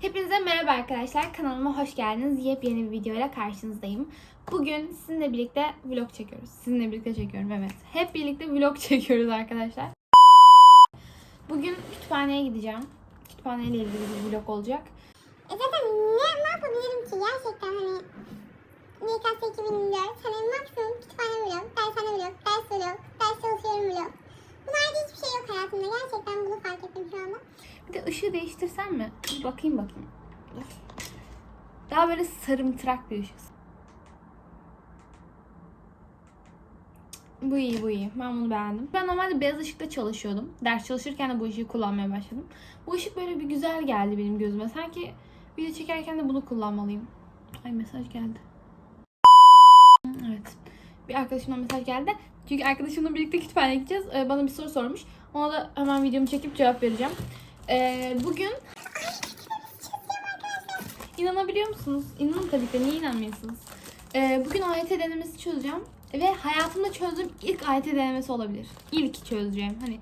Hepinize merhaba arkadaşlar. Kanalıma hoş geldiniz. Yepyeni bir videoyla karşınızdayım. Bugün sizinle birlikte vlog çekiyoruz. Sizinle birlikte çekiyorum evet. Hep birlikte vlog çekiyoruz arkadaşlar. Bugün kütüphaneye gideceğim. Kütüphaneyle ilgili bir vlog olacak. E zaten ne, ne yapabilirim ki gerçekten hani YKS 2024 hani maksimum kütüphane vlog, dershane vlog, ders vlog, ders çalışıyorum vlog. Bunlarda hiçbir şey yok hayatımda. Gerçekten bunu fark ettim şu anda. Bir de ışığı değiştirsem mi? Bir bakayım bakayım. Daha böyle sarımtırak bir ışık. Bu iyi bu iyi. Ben bunu beğendim. Ben normalde beyaz ışıkta çalışıyordum. Ders çalışırken de bu ışığı kullanmaya başladım. Bu ışık böyle bir güzel geldi benim gözüme. Sanki video çekerken de bunu kullanmalıyım. Ay mesaj geldi. Evet. Bir arkadaşımdan mesaj geldi. Çünkü arkadaşımla birlikte kütüphaneye gideceğiz. Ee, Bana bir soru sormuş. Ona da hemen videomu çekip cevap vereceğim. Ee, bugün İnanabiliyor musunuz? İnanın tabii ki. Niye inanmıyorsunuz? Ee, bugün AYT denemesi çözeceğim. Ve hayatımda çözdüğüm ilk AYT denemesi olabilir. İlk çözeceğim. Hani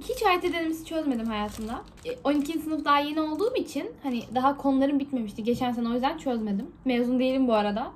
hiç AYT denemesi çözmedim hayatımda. E, 12. sınıf daha yeni olduğum için hani daha konularım bitmemişti. Geçen sene o yüzden çözmedim. Mezun değilim bu arada.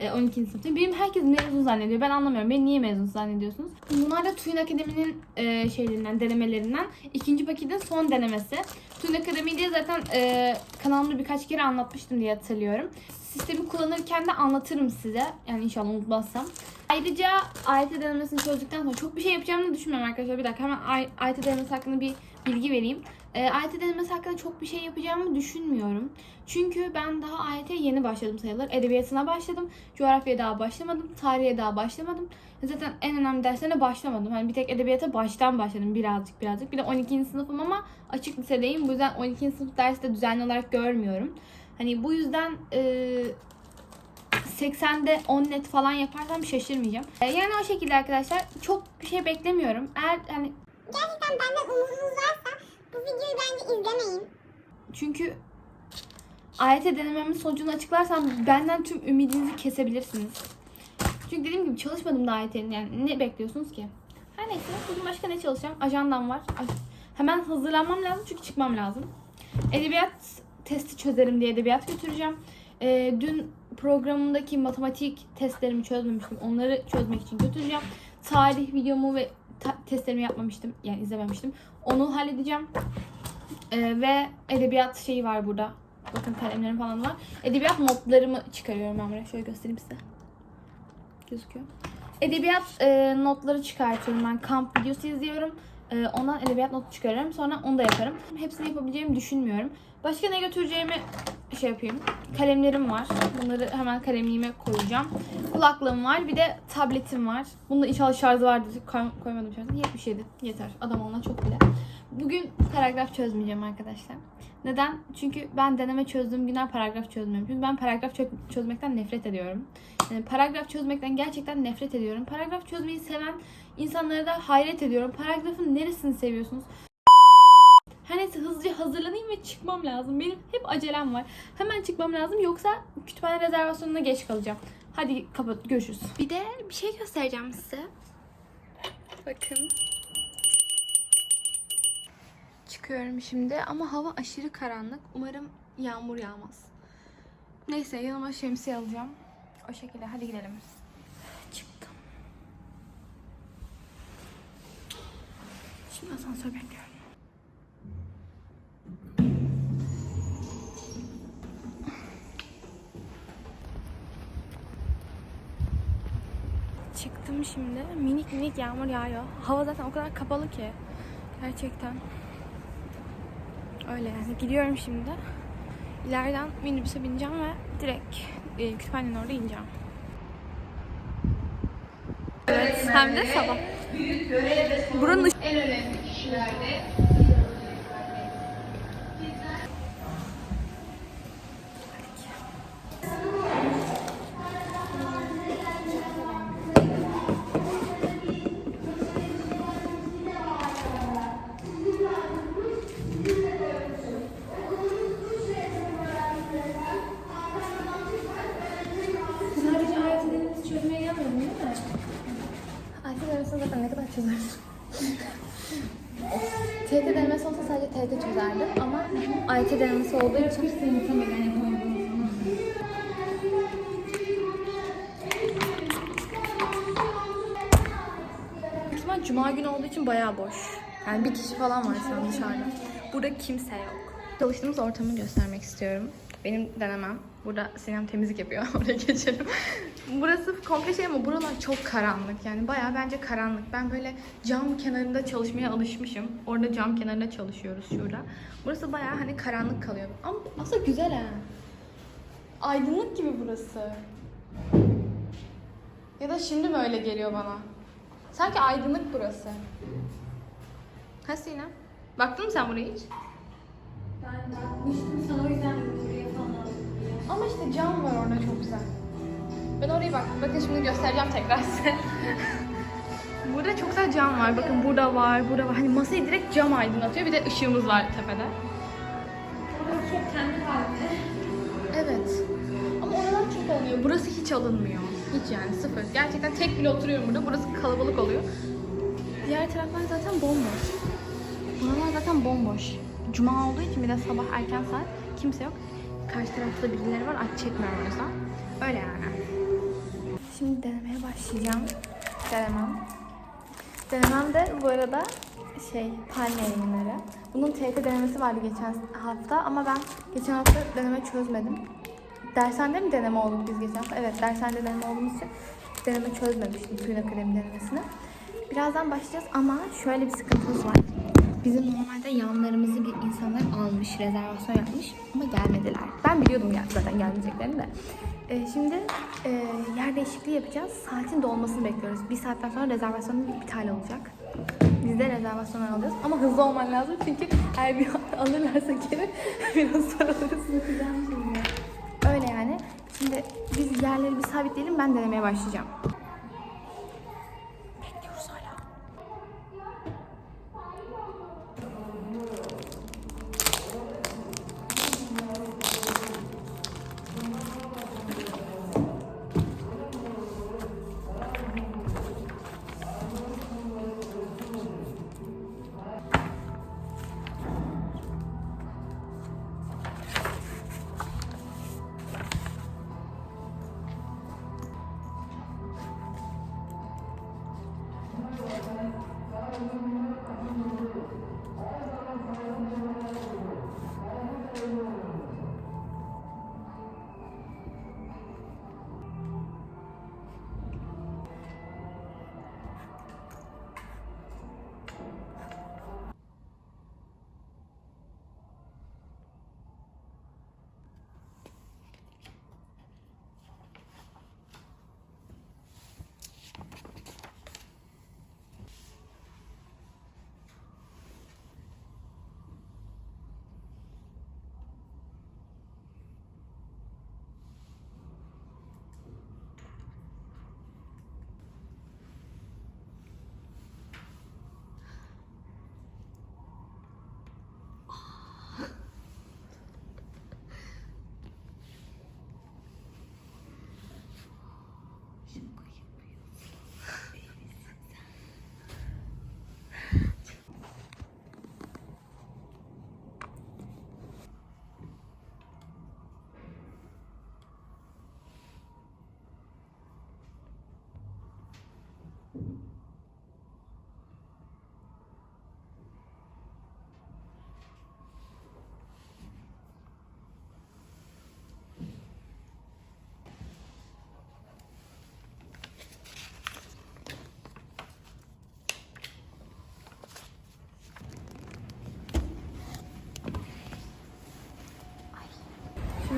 E, 12. sınıftayım. Benim herkes mezun zannediyor. Ben anlamıyorum. Beni niye mezun zannediyorsunuz? Bunlar da TÜİN Akademi'nin e, şeylerinden, denemelerinden. ikinci paketin son denemesi. TÜİN Akademi diye zaten e, kanalımda birkaç kere anlatmıştım diye hatırlıyorum. Sistemi kullanırken de anlatırım size. Yani inşallah unutmazsam. Ayrıca AYT denemesini çözdükten sonra çok bir şey yapacağımı düşünmüyorum arkadaşlar. Bir dakika hemen Ay- AYT denemesi hakkında bir bilgi vereyim. E, AYT denemesi hakkında çok bir şey yapacağımı düşünmüyorum. Çünkü ben daha AYT'ye yeni başladım sayılır. Edebiyatına başladım. Coğrafyaya daha başlamadım. Tarihe daha başlamadım. Zaten en önemli derslerine başlamadım. Hani bir tek edebiyata baştan başladım birazcık birazcık. Bir de 12. sınıfım ama açık lisedeyim. Bu yüzden 12. sınıf dersi de düzenli olarak görmüyorum. Hani bu yüzden e, 80'de 10 net falan yaparsam şaşırmayacağım. E, yani o şekilde arkadaşlar çok bir şey beklemiyorum. Eğer hani Gerçekten benden umudunuz varsa bu videoyu bence izlemeyin. Çünkü AYT denememin sonucunu açıklarsam benden tüm ümidinizi kesebilirsiniz. Çünkü dediğim gibi çalışmadım da AYT'nin yani ne bekliyorsunuz ki? Her neyse bugün başka ne çalışacağım? Ajandam var. Hemen hazırlanmam lazım çünkü çıkmam lazım. Edebiyat testi çözerim diye edebiyat götüreceğim. Ee, dün programımdaki matematik testlerimi çözmemiştim. Onları çözmek için götüreceğim. Tarih videomu ve testlerimi yapmamıştım. Yani izlememiştim. Onu halledeceğim. Ee, ve edebiyat şeyi var burada. Bakın kalemlerim falan var. Edebiyat notlarımı çıkarıyorum ben buraya. Şöyle göstereyim size. Gözüküyor. Edebiyat e, notları çıkartıyorum ben. Kamp videosu izliyorum. E, ondan edebiyat notu çıkarırım. Sonra onu da yaparım. Hepsini yapabileceğimi düşünmüyorum. Başka ne götüreceğimi şey yapayım. Kalemlerim var. Bunları hemen kalemliğime koyacağım. Kulaklığım var. Bir de tabletim var. Bunda inşallah şarjı vardı. Koy- koymadım şarjı. 77. Yeter. Adam olana çok bile. Bugün paragraf çözmeyeceğim arkadaşlar. Neden? Çünkü ben deneme çözdüğüm günler paragraf çözmüyorum. Çünkü ben paragraf çö- çözmekten nefret ediyorum. Yani paragraf çözmekten gerçekten nefret ediyorum. Paragraf çözmeyi seven insanlara da hayret ediyorum. Paragrafın neresini seviyorsunuz? Her neyse hızlıca hazırlanayım ve çıkmam lazım. Benim hep acelem var. Hemen çıkmam lazım yoksa kütüphane rezervasyonuna geç kalacağım. Hadi kapat görüşürüz. Bir de bir şey göstereceğim size. Bakın. Çıkıyorum şimdi ama hava aşırı karanlık. Umarım yağmur yağmaz. Neyse yanıma şemsiye alacağım. O şekilde hadi gidelim. Çıktım. Şimdi asansör bekliyorum. Çıktım şimdi. Minik minik yağmur yağıyor. Hava zaten o kadar kapalı ki. Gerçekten. Öyle yani. Gidiyorum şimdi. İleriden minibüse bineceğim ve direkt e, kütüphanenin orada ineceğim. Evet, hem de sabah. Buranın en önemli kişilerde ama AYT denemesi olduğu için muhtemelen yapamayabilirim. İhtimal cuma günü olduğu için bayağı boş. Yani bir kişi falan var şu dışarıda. Burada kimse yok. Çalıştığımız ortamı göstermek istiyorum. Benim denemem. Burada Sinem temizlik yapıyor. Oraya geçelim. Burası komple şey ama buralar çok karanlık. Yani bayağı bence karanlık. Ben böyle cam kenarında çalışmaya alışmışım. Orada cam kenarında çalışıyoruz şurada. Burası bayağı hani karanlık kalıyor. Ama aslında güzel ha. Aydınlık gibi burası. Ya da şimdi mi öyle geliyor bana? Sanki aydınlık burası. Ha Sinem? Baktın mı sen buraya hiç? Ben bakmıştım sana o yüzden Ama işte cam var orada çok güzel. Ben oraya bak. Bakın şimdi göstereceğim tekrar size. burada çok güzel cam var. Bakın burada var, burada var. Hani masayı direkt cam aydınlatıyor. Bir de ışığımız var tepede. Burası çok kendi haline. Evet. Ama oralar çok alınıyor. Burası hiç alınmıyor. Hiç yani sıfır. Gerçekten tek bile oturuyorum burada. Burası kalabalık oluyor. Diğer taraflar zaten bomboş. Buralar zaten bomboş. Cuma olduğu için bir de sabah erken saat kimse yok. Karşı tarafta birileri var. Aç çekmiyorum o yüzden. Öyle yani. Şimdi denemeye başlayacağım. Denemem. Denemem de bu arada şey palme yayınları. Bunun TYT denemesi vardı geçen hafta ama ben geçen hafta deneme çözmedim. Dershanede mi deneme olduk biz geçen hafta? Evet dershanede deneme olduğumuz için deneme çözmemiştim Suyun Akademi denemesini. Birazdan başlayacağız ama şöyle bir sıkıntımız var. Bizim normalde yanlarımızı bir insanlar almış, rezervasyon yapmış ama gelmediler. Ben biliyordum ya zaten gelmeyeceklerini de. Ee, şimdi e, yer değişikliği yapacağız. Saatin dolmasını bekliyoruz. Bir saatten sonra rezervasyonun iptal olacak. Biz de rezervasyon alacağız ama hızlı olman lazım çünkü eğer bir alırlarsa geri biraz para alırız. Öyle yani. Şimdi biz yerleri bir sabitleyelim ben denemeye başlayacağım.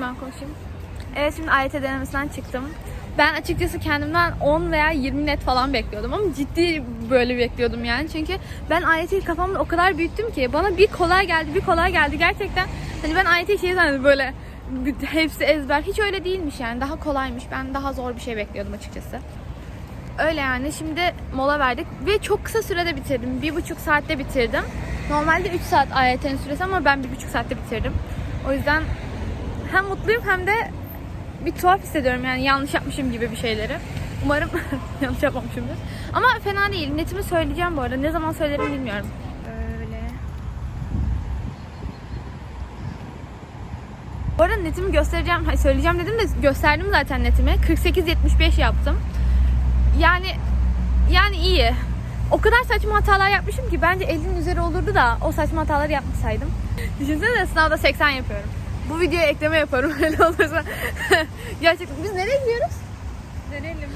Ben konuşayım. Evet şimdi AYT denemesinden çıktım. Ben açıkçası kendimden 10 veya 20 net falan bekliyordum ama ciddi böyle bekliyordum yani. Çünkü ben AYT'yi kafamda o kadar büyüttüm ki bana bir kolay geldi bir kolay geldi gerçekten. Hani ben AYT'yi şey zannediyordum böyle hepsi ezber. Hiç öyle değilmiş yani daha kolaymış. Ben daha zor bir şey bekliyordum açıkçası. Öyle yani şimdi mola verdik ve çok kısa sürede bitirdim. Bir buçuk saatte bitirdim. Normalde 3 saat AYT'nin süresi ama ben bir buçuk saatte bitirdim. O yüzden hem mutluyum hem de bir tuhaf hissediyorum yani yanlış yapmışım gibi bir şeyleri. Umarım yanlış yapmamışımdır. Ama fena değil. Netimi söyleyeceğim bu arada. Ne zaman söylerim bilmiyorum. Böyle. Bu arada netimi göstereceğim. Hayır söyleyeceğim dedim de gösterdim zaten netimi. 48-75 yaptım. Yani yani iyi. O kadar saçma hatalar yapmışım ki bence 50'nin üzeri olurdu da o saçma hataları yapmasaydım. Düşünsene sınavda 80 yapıyorum. Bu videoya ekleme yaparım öyle olursa. Gerçekten biz nereye gidiyoruz? Dönelim.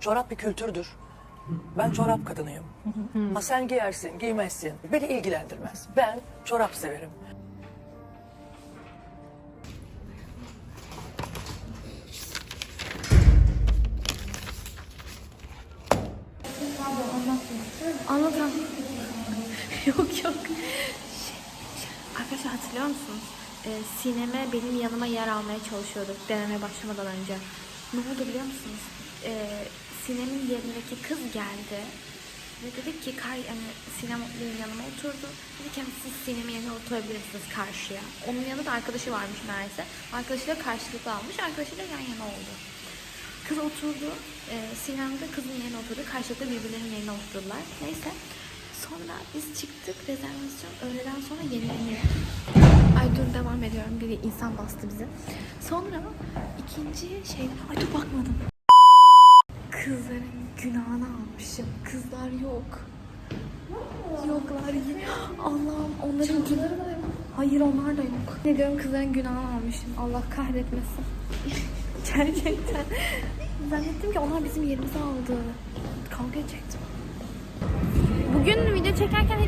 Çorap bir kültürdür. Ben çorap kadınıyım. Ha sen giyersin, giymezsin. Beni ilgilendirmez. Ben çorap severim. Anlatamam. yok yok. Şey, şey, Arkadaşlar hatırlıyor musunuz? Ee, sineme benim yanıma yer almaya çalışıyorduk deneme başlamadan önce. Ne oldu biliyor musunuz? Ee, sinemin yerindeki kız geldi. Ve dedik ki kar, yani Sinem benim yanıma oturdu. Dedi ki "Yani siz Sinem'in yanına oturabilirsiniz karşıya. Onun yanında da arkadaşı varmış neredeyse. Arkadaşıyla karşılıklı almış. Arkadaşıyla yan yana oldu. Kız oturdu. E, Sinem de kızın yerine oturdu. Karşılıklı birbirlerinin yerine oturdular. Neyse. Sonra biz çıktık. Rezervasyon öğleden sonra yenileniyor. Ay dur devam ediyorum. Biri insan bastı bizi. Sonra ikinci şey... Ay dur bakmadım. Kızların günahını almışım. Kızlar yok. Yoklar. Allah'ım onların yok. Hayır onlar da yok. Ne diyorum kızların günahını almışım. Allah kahretmesin. Gerçekten. Zannettim ki onlar bizim yerimizi aldı. Kavga edecektim. Bugün video çekerken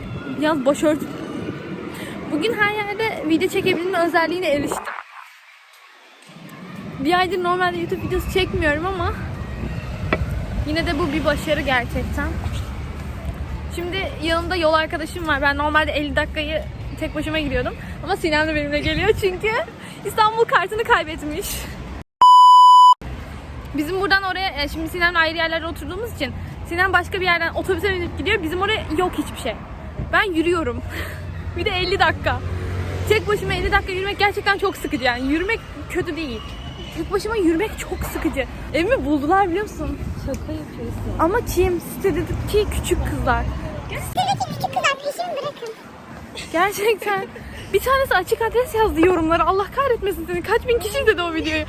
biraz başörtü. Bugün her yerde video çekebilme özelliğine eriştim. Bir aydır normalde YouTube videosu çekmiyorum ama yine de bu bir başarı gerçekten. Şimdi yanımda yol arkadaşım var. Ben normalde 50 dakikayı tek başıma gidiyordum. Ama Sinem de benimle geliyor çünkü İstanbul kartını kaybetmiş. Bizim buradan oraya, yani şimdi Sinem'le ayrı yerlerde oturduğumuz için Sinem başka bir yerden otobüse binip gidiyor. Bizim oraya yok hiçbir şey. Ben yürüyorum. bir de 50 dakika. Tek başıma 50 dakika yürümek gerçekten çok sıkıcı yani. Yürümek kötü değil. Tek başıma yürümek çok sıkıcı. Evimi buldular biliyor musun? Şaka yapıyorsun. Ama kim? Sitedeki küçük kızlar. Sitedeki küçük kızlar peşimi bırakın. Gerçekten. Bir tanesi açık adres yazdı yorumlara. Allah kahretmesin seni. Kaç bin kişi izledi o videoyu.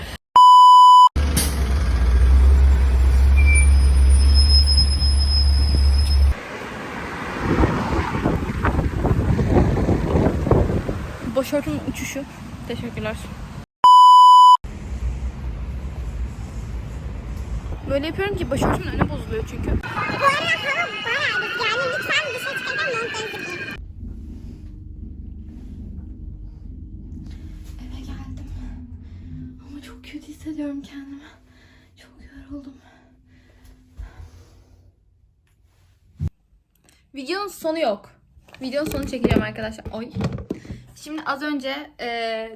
Başörtünün uçuşu. Teşekkürler. Böyle yapıyorum ki başörtümün önü bozuluyor çünkü. Bu arada hava bayağı rüzgarlı. Lütfen dışarı çıkarken montlarınızı giyin. Eve geldim. Ama çok kötü hissediyorum kendimi. Çok yoruldum. Videonun sonu yok. Videonun sonu çekeceğim arkadaşlar. Oy. Şimdi az önce e,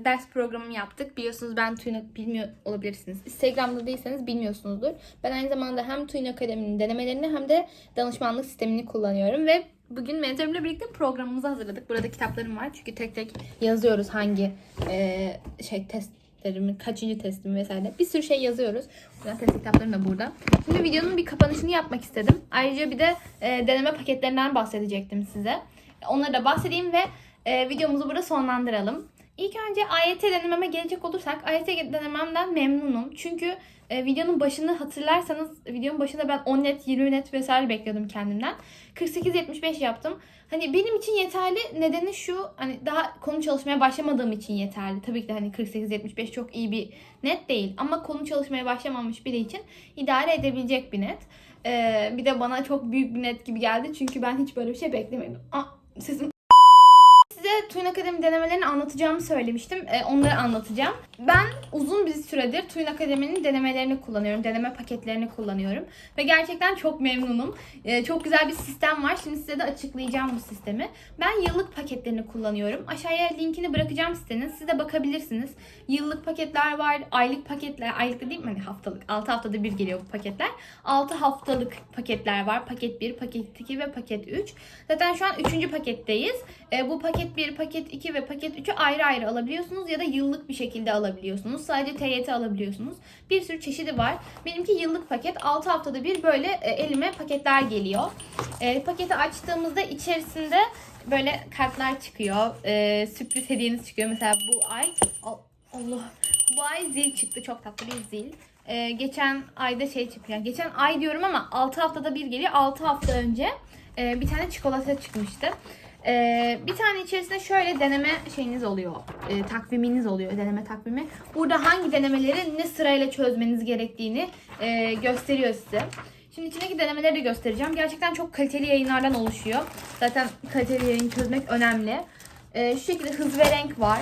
ders programımı yaptık. Biliyorsunuz ben Twin bilmiyor olabilirsiniz. Instagram'da değilseniz bilmiyorsunuzdur. Ben aynı zamanda hem Twin Akademi'nin denemelerini hem de danışmanlık sistemini kullanıyorum ve bugün mentorimle birlikte programımızı hazırladık. Burada kitaplarım var çünkü tek tek yazıyoruz hangi e, şey testlerimin, kaçıncı testim vesaire. Bir sürü şey yazıyoruz. Buradan test kitaplarım da burada. Şimdi videonun bir kapanışını yapmak istedim. Ayrıca bir de e, deneme paketlerinden bahsedecektim size. Onları da bahsedeyim ve e, videomuzu burada sonlandıralım. İlk önce AYT denememe gelecek olursak AYT denememden memnunum. Çünkü e, videonun başını hatırlarsanız videonun başında ben 10 net 20 net vesaire bekliyordum kendimden. 48-75 yaptım. Hani benim için yeterli nedeni şu hani daha konu çalışmaya başlamadığım için yeterli. Tabii ki de hani 48-75 çok iyi bir net değil ama konu çalışmaya başlamamış biri için idare edebilecek bir net. E, bir de bana çok büyük bir net gibi geldi çünkü ben hiç böyle bir şey beklemedim. Aa, sesim Tuyun Akademi denemelerini anlatacağımı söylemiştim. Ee, onları anlatacağım. Ben uzun bir süredir Tuyun Akademi'nin denemelerini kullanıyorum. Deneme paketlerini kullanıyorum. Ve gerçekten çok memnunum. Ee, çok güzel bir sistem var. Şimdi size de açıklayacağım bu sistemi. Ben yıllık paketlerini kullanıyorum. Aşağıya linkini bırakacağım sitenin. Siz de bakabilirsiniz. Yıllık paketler var, aylık paketler, aylık da değil mi? Hani haftalık. 6 haftada bir geliyor bu paketler. 6 haftalık paketler var. Paket 1, paket 2 ve paket 3. Zaten şu an 3. paketteyiz. E, bu paket 1, paket 2 ve paket 3'ü ayrı ayrı alabiliyorsunuz ya da yıllık bir şekilde alabiliyorsunuz. Sadece TYT alabiliyorsunuz. Bir sürü çeşidi var. Benimki yıllık paket. 6 haftada bir böyle e, elime paketler geliyor. E, paketi açtığımızda içerisinde böyle kartlar çıkıyor. E, sürpriz hediyeniz çıkıyor. Mesela bu ay Al- Allah bu ay zil çıktı. Çok tatlı bir zil. Ee, geçen ayda şey çıktı. Yani geçen ay diyorum ama 6 haftada bir geliyor. 6 hafta önce e, bir tane çikolata çıkmıştı. Ee, bir tane içerisinde şöyle deneme şeyiniz oluyor. E, takviminiz oluyor. Deneme takvimi. Burada hangi denemeleri ne sırayla çözmeniz gerektiğini e, gösteriyor size. Şimdi içindeki denemeleri de göstereceğim. Gerçekten çok kaliteli yayınlardan oluşuyor. Zaten kaliteli yayın çözmek önemli. Ee, şu şekilde hız ve renk var.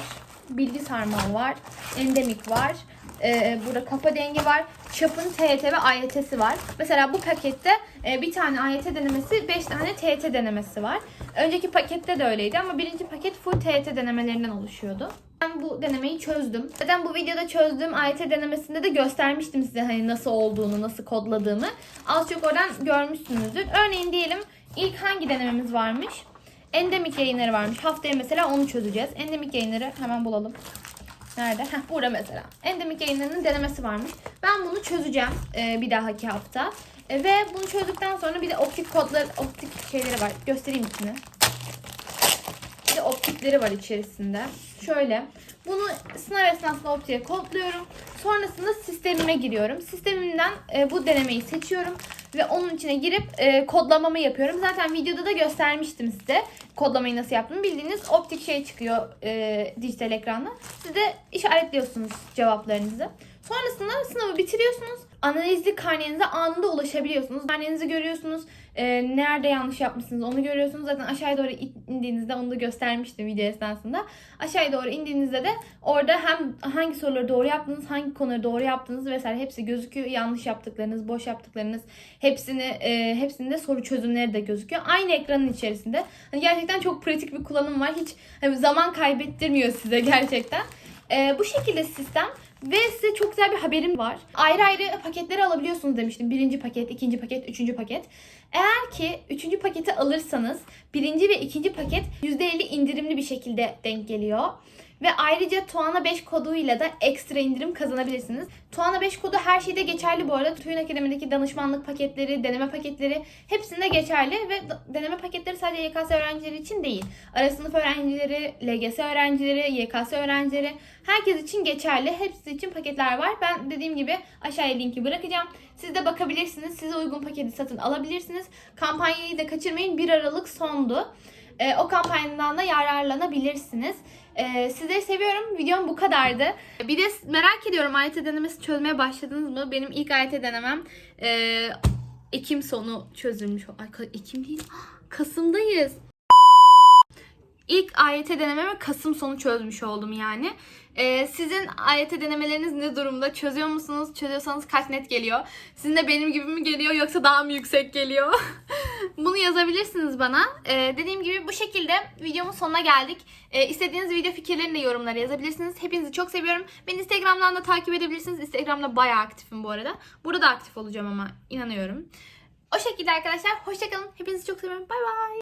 Bilgi sarmalı var. Endemik var. Ee, burada kafa dengi var. Çapın TYT ve AYT'si var. Mesela bu pakette e, bir tane AYT denemesi, 5 tane TYT denemesi var. Önceki pakette de öyleydi ama birinci paket full TYT denemelerinden oluşuyordu. Ben bu denemeyi çözdüm. Zaten bu videoda çözdüğüm AYT denemesinde de göstermiştim size hani nasıl olduğunu, nasıl kodladığımı. Az çok oradan görmüşsünüzdür. Örneğin diyelim ilk hangi denememiz varmış? Endemik yayınları varmış. Haftaya mesela onu çözeceğiz. Endemik yayınları hemen bulalım. Nerede? Heh, burada mesela. Endemik yayınlarının denemesi varmış. Ben bunu çözeceğim e, bir dahaki hafta. E, ve bunu çözdükten sonra bir de optik kodlar, optik şeyleri var. Göstereyim içini. Bir de optikleri var içerisinde. Şöyle. Bunu sınav esnasında optiğe kodluyorum. Sonrasında sistemime giriyorum. Sistemimden e, bu denemeyi seçiyorum. Ve onun içine girip e, kodlamamı yapıyorum. Zaten videoda da göstermiştim size kodlamayı nasıl yaptığımı. Bildiğiniz optik şey çıkıyor e, dijital ekranda. Siz de işaretliyorsunuz cevaplarınızı. Sonrasında sınavı bitiriyorsunuz. Analizli karnenize anında ulaşabiliyorsunuz. Karnenizi görüyorsunuz. E, nerede yanlış yapmışsınız onu görüyorsunuz. Zaten aşağıya doğru indiğinizde onu da göstermiştim video esnasında. Aşağıya doğru indiğinizde de orada hem hangi soruları doğru yaptınız, hangi konuları doğru yaptınız vesaire hepsi gözüküyor. Yanlış yaptıklarınız, boş yaptıklarınız hepsini e, hepsinde soru çözümleri de gözüküyor. Aynı ekranın içerisinde. Hani gerçekten çok pratik bir kullanım var. Hiç hani zaman kaybettirmiyor size gerçekten. E, bu şekilde sistem ve size çok güzel bir haberim var. Ayrı ayrı paketleri alabiliyorsunuz demiştim. Birinci paket, ikinci paket, üçüncü paket. Eğer ki üçüncü paketi alırsanız birinci ve ikinci paket %50 indirimli bir şekilde denk geliyor. Ve ayrıca Tuana 5 koduyla da ekstra indirim kazanabilirsiniz. Tuana 5 kodu her şeyde geçerli bu arada. Tuyun Akademi'deki danışmanlık paketleri, deneme paketleri hepsinde geçerli. Ve deneme paketleri sadece YKS öğrencileri için değil. Ara sınıf öğrencileri, LGS öğrencileri, YKS öğrencileri herkes için geçerli. Hepsi için paketler var. Ben dediğim gibi aşağıya linki bırakacağım. Siz de bakabilirsiniz. Size uygun paketi satın alabilirsiniz. Kampanyayı da kaçırmayın. 1 Aralık sondu. Ee, o kampanyadan da yararlanabilirsiniz. Ee, sizleri seviyorum. Videom bu kadardı. Bir de merak ediyorum AYT denemesi çözmeye başladınız mı? Benim ilk AYT denemem e, Ekim sonu çözülmüş. Ay Ekim değil. Kasım'dayız. İlk AYT denememi Kasım sonu çözmüş oldum yani. Ee, sizin AYT denemeleriniz ne durumda? Çözüyor musunuz? Çözüyorsanız kaç net geliyor? Sizin de benim gibi mi geliyor yoksa daha mı yüksek geliyor? Bunu yazabilirsiniz bana. Ee, dediğim gibi bu şekilde videomun sonuna geldik. Ee, istediğiniz video fikirlerini de yorumlara yazabilirsiniz. Hepinizi çok seviyorum. Beni Instagram'dan da takip edebilirsiniz. Instagram'da bayağı aktifim bu arada. Burada da aktif olacağım ama inanıyorum. O şekilde arkadaşlar. Hoşçakalın. Hepinizi çok seviyorum. Bay bay.